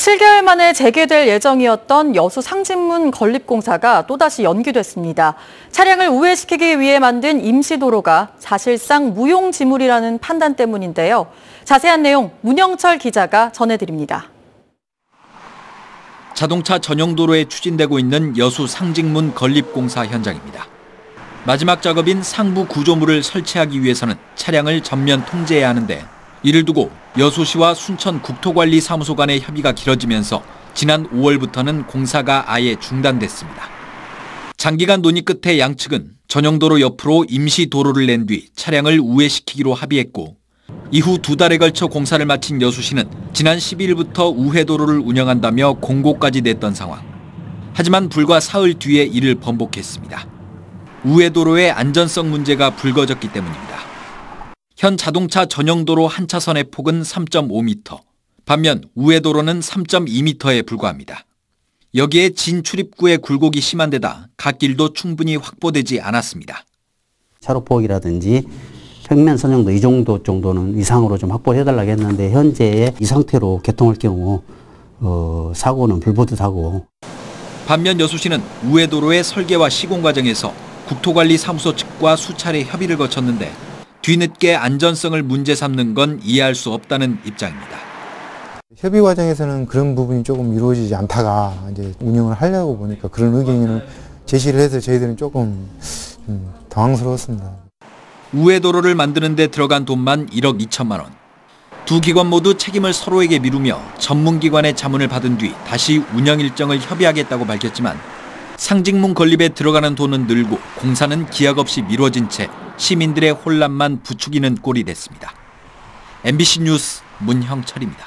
7개월 만에 재개될 예정이었던 여수 상진문 건립공사가 또다시 연기됐습니다. 차량을 우회시키기 위해 만든 임시도로가 사실상 무용지물이라는 판단 때문인데요. 자세한 내용 문영철 기자가 전해드립니다. 자동차 전용 도로에 추진되고 있는 여수 상직문 건립공사 현장입니다. 마지막 작업인 상부 구조물을 설치하기 위해서는 차량을 전면 통제해야 하는데 이를 두고 여수시와 순천 국토관리사무소 간의 협의가 길어지면서 지난 5월부터는 공사가 아예 중단됐습니다. 장기간 논의 끝에 양측은 전용도로 옆으로 임시 도로를 낸 뒤 차량을 우회시키기로 합의했고 이후 두 달에 걸쳐 공사를 마친 여수시는 지난 12일부터 우회도로를 운영한다며 공고까지 냈던 상황. 하지만 불과 사흘 뒤에 이를 번복했습니다. 우회도로의 안전성 문제가 불거졌기 때문입니다. 현 자동차 전용도로 한 차선의 폭은 3.5m, 반면 우회도로는 3.2m에 불과합니다. 여기에 진출입구의 굴곡이 심한 데다 갓길도 충분히 확보되지 않았습니다. 차로 폭이라든지 평면 선정도 이 정도 정도는 이상으로 좀 확보를 해달라고 했는데 현재 이 상태로 개통할 경우 어, 사고는 불보듯 하고 반면 여수시는 우회도로의 설계와 시공 과정에서 국토관리사무소 측과 수차례 협의를 거쳤는데 뒤늦게 안전성을 문제 삼는 건 이해할 수 없다는 입장입니다. 협의 과정에서는 그런 부분이 조금 이루어지지 않다가 이제 운영을 하려고 보니까 그런 의견을 제시를 해서 저희들은 조금 좀 당황스러웠습니다. 우회도로를 만드는 데 들어간 돈만 1억 2천만 원. 두 기관 모두 책임을 서로에게 미루며 전문기관의 자문을 받은 뒤 다시 운영 일정을 협의하겠다고 밝혔지만 상직문 건립에 들어가는 돈은 늘고 공사는 기약 없이 미뤄진 채 시민들의 혼란만 부추기는 꼴이 됐습니다. MBC 뉴스 문형철입니다.